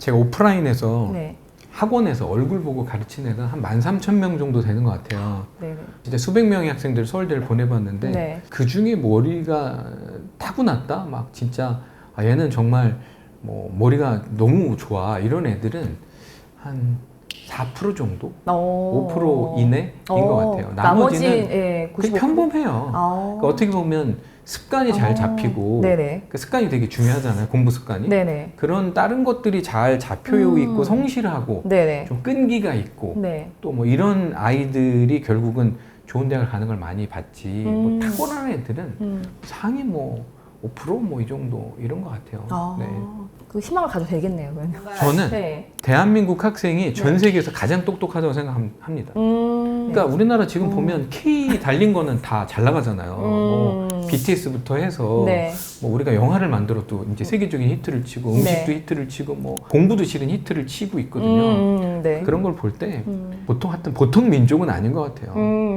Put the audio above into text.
제가 오프라인에서 네. 학원에서 얼굴 보고 가르치는 애가 한 13,000명 정도 되는 것 같아요. 네. 진짜 수백 명의 학생들 서울대를 보내봤는데 네. 그 중에 머리가 타고났다? 막 진짜 아, 얘는 정말 뭐 머리가 너무 좋아 이런 애들은 한 4% 정도? 어. 5% 이내인 것 어, 같아요. 나머지 나머지는 예, 95%. 평범해요. 아. 그러니까 어떻게 보면 습관이 잘 아. 잡히고 네네. 그 습관이 되게 중요하잖아요. 공부 습관이. 네네. 그런 다른 것들이 잘 잡혀 음. 있고 성실하고 네네. 좀 끈기가 있고 네. 또 뭐 이런 아이들이 결국은 좋은 대학을 가는 걸 많이 봤지 음. 뭐 탁월한 애들은 음. 상위 뭐 5%뭐 이 정도 이런 것 같아요. 아. 네. 그 희망을 가도 되겠네요. 그러면. 저는 네. 대한민국 학생이 전 네. 세계에서 가장 똑똑하다고 생각합니다. 음. 그러니까 우리나라 지금 음. 보면 K 달린 거는 다 잘 나가잖아요. 뭐 음. BTS부터 해서 네. 뭐 우리가 영화를 만들어도 이제 세계적인 히트를 치고 음식도 네. 히트를 치고 뭐 공부도 실은 히트를 치고 있거든요. 음, 네. 그런 걸 볼때 음. 보통 하여튼 보통 민족은 아닌 것 같아요. 음.